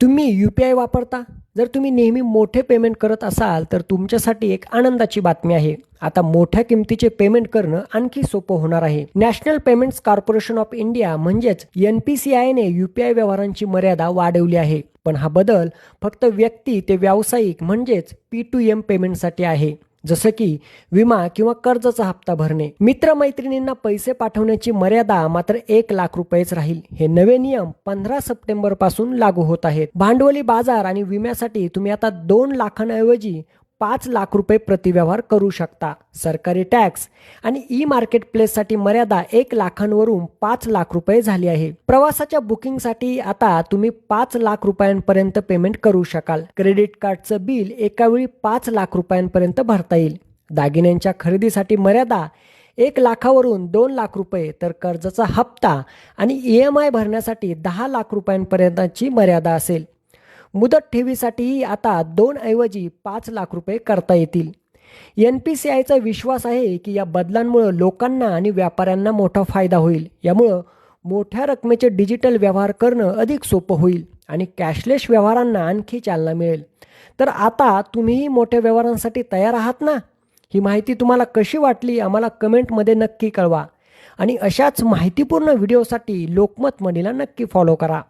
तुम्ही you P I वापरता? जर तुम्ही नेहमी मोठे पेमेंट करत असाल तर तुमच्यासाठी एक आनंदाची बातमी आहे. आता मोठ्या किमतीचे पेमेंट करणं आणखी सोपं होणार आहे. National payments corporation of India म्हणजेच एन पी सी आयने यू पी आय व्यवहारांची मर्यादा वाढवली आहे. पण हा बदल फक्त व्यक्ती ते व्यावसायिक म्हणजेच पी टू एम पेमेंटसाठी आहे. जसं की विमा किंवा कर्जाचा हप्ता भरणे. मित्रमैत्रिणींना पैसे पाठवण्याची मर्यादा मात्र एक लाख रुपयेच राहील. हे नवे नियम पंधरा सप्टेंबरपासून लागू होत आहेत. भांडवली बाजार आणि विम्यासाठी तुम्ही आता दोन लाखांऐवजी पाच लाख रुपये प्रतिव्यवहार करू शकता. सरकारी टॅक्स आणि ई मार्केट प्लेससाठी मर्यादा एक लाखांवरून पाच लाख रुपये झाली आहे. प्रवासाच्या बुकिंगसाठी आता तुम्ही पाच लाख रुपयांपर्यंत पेमेंट करू शकाल. क्रेडिट कार्डचं बिल एकावेळी पाच लाख रुपयांपर्यंत भरता येईल. दागिन्यांच्या खरेदीसाठी मर्यादा एक लाखावरून दोन लाख रुपये तर कर्जाचा हप्ता आणि ई एम आय भरण्यासाठी दहा लाख रुपयांपर्यंतची मर्यादा असेल. मुदत ठेवीसाठीही आता दोन ऐवजी पाच लाख रुपये करता येतील. एन पी सी आयचा विश्वास आहे की या बदलांमुळं लोकांना आणि व्यापाऱ्यांना मोठा फायदा होईल. यामुळं मोठ्या रकमेचे डिजिटल व्यवहार करणं अधिक सोपं होईल आणि कॅशलेस व्यवहारांना आणखी चालना मिळेल. तर आता तुम्हीही मोठ्या व्यवहारांसाठी तयार आहात ना? ही माहिती तुम्हाला कशी वाटली आम्हाला कमेंटमध्ये नक्की कळवा. आणि अशाच माहितीपूर्ण व्हिडिओसाठी लोकमत मनीला नक्की फॉलो करा.